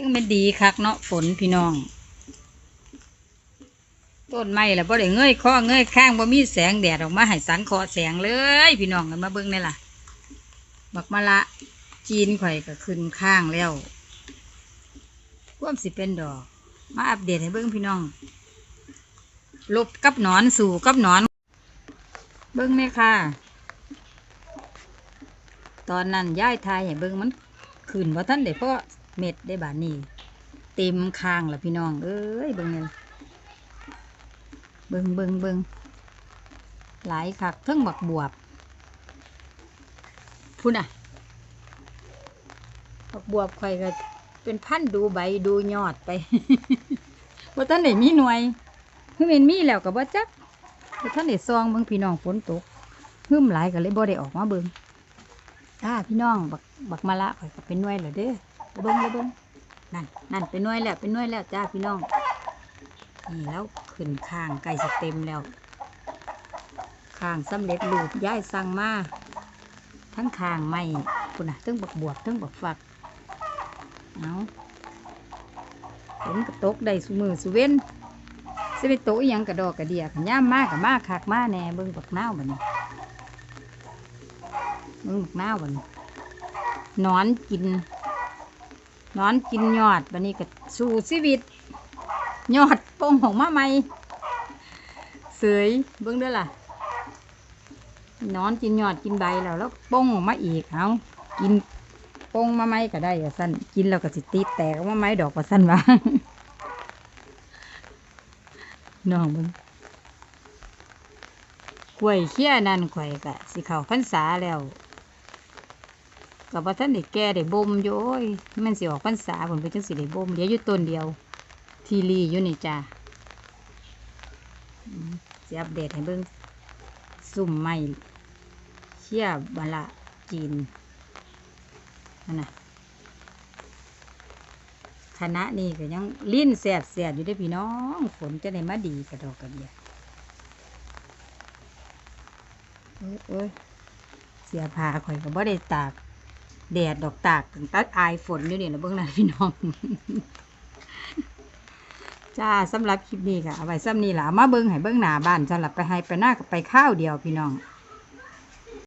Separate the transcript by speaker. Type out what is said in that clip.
Speaker 1: จังไม่ดีคักเนาะฝนพี่น้อง ต้นไม้ละบ่ได้เงยข้อเงยข้างบ่มีแสงแดดออกมาให้สังเคราะห์แสงเลย พี่น้องกันมาเบิ่งนี่ล่ะ บักมะละจีนข่อยก็ขึ้นข้างแล้วควมสิเป็นดอก มาอัปเดตให้เบิ่งพี่น้องลบกับหนอนสู่กับหนอน เบิ่งแม่ค่ะ ตอนนั้นย้ายทายให้เบิ่งมันขึ้นว่าท่านได้เพราะ เม็ดได้บาดนี้เต็มข้างละพี่น้อง เอ้ยเบิ่งเนี่ยเบิ่งเบิ่งเบิ่งหลายคักเพิ่งบักบวบพุ่นอะบักบวบข่อยก็เป็นพันดูใบดูยอดไปว่าท่านได้มีหน่วยคือเป็นมีแล้วก็บ่จักว่าท่านได้ซองเบิ่งพี่น้องฝนตกหึ่มหลายก็เลยบ่ได้ออกมาเบิ่งจ้าพี่น้องบักบักมะละข่อยก็เป็นหน่วยแล้วเด้อ เบิ่งเบิ่งนั่นนั่นเป็นน่วยแล้วเป็นน่วยแล้วจ้าพี่น้องนี่แล้วขึ้นข้างใกล้สิเต็มแล้วข้างสำเร็จรูปย้ายสั่งมาทั้งข้างไม่คุณน่ะทั้งบักบวบทั้งบักฝักเอาฝนก็ตกได้สุมือสุเว้นสิไปตกอีหยังกระดอกกระเดียขย่ามมากกับมากคักมาแน่เบิ่งบักนาวบันี้เบิ่งบักนาวบันี้นอนกิน นอนกินยอดบัดนี้ก็สู่ชีวิต ยอดโป่งของมาใหม่เสยเบิ่งด้อล่ะ นอนกินยอดกินใบแล้วแล้วโป่งออกมาอีกเอากินโป่งมาไหมก็ได้อะสั้นกินแล้วก็สิติแตกมาไหมดอกว่าสั้นว่าน้องเบิ่งกล้วยเขี้ยนั่นข่อยก็สิเข้าพรรษาแล้ว กับว่าท่านได้แก่ได้บ่มอยู่โอ้ยมันสิออกพรรษาผลไปจังสิได้บ่มเหลืออยู่ต้นเดียว ทีรีอยู่นี่จ้าสิอัปเดตให้เบิ่งซุ่มไม้เชี่ยบละจีนนั่นน่ะคณะนี้ก็ยังลิ้นแสดแสดอยู่ได้พี่น้องฝนจะได้มาดีกระดอกกระเดียเอ้ยเอ้ยเสียผ้าข่อยก็บ่ได้ตาก แดดดอกตากตั้งแต่อายฝนอยู่นี่นะเบื้องหน้าพี่น้อง จ้าสำหรับคลิปนี้ค่ะเอาไว้ซ้ำนี้ล่ะมาเบิ้งให้เบิ้งหน้าบ้านสำหรับไปให้ไปหน้ากับไปข้าวเดียวพี่น้อง